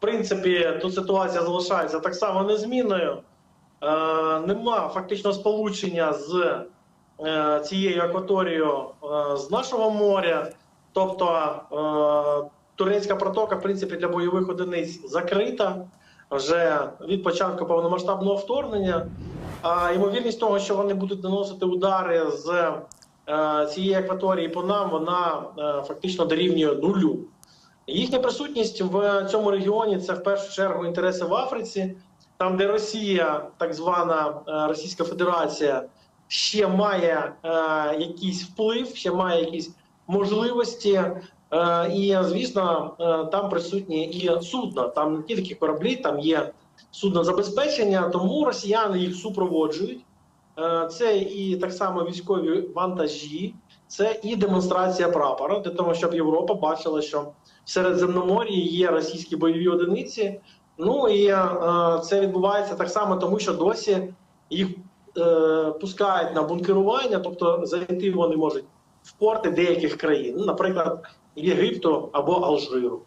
Принципі, тут ситуація залишається так само незмінною. Е, нема фактично сполучення з е, цією акваторією е, з нашого моря. Тобто е, турецька протока, в принципі, для бойових одиниць закрита вже від початку повномасштабного вторгнення. А ймовірність того, що вони будуть наносити удари з е, цієї акваторії по нам, вона е, фактично дорівнює нулю. Їхня присутність в цьому регіоні це в першу чергу інтереси в Африці, там, де Росія, так звана е, Російська Федерація, ще має е, якийсь вплив, ще має якісь можливості. Е, і звісно, е, там присутні і судна. Там не тільки кораблі, там є суднозабезпечення, тому росіяни їх супроводжують. Е, Це і так само військові вантажі, це і демонстрація прапора для того, щоб Європа бачила, що в Середземномор'ї є російські бойові одиниці. Ну і е, це відбувається так само, тому що досі їх е, пускають на бункерування, тобто зайти вони можуть в порти деяких країн, наприклад, Єгипту або Алжиру.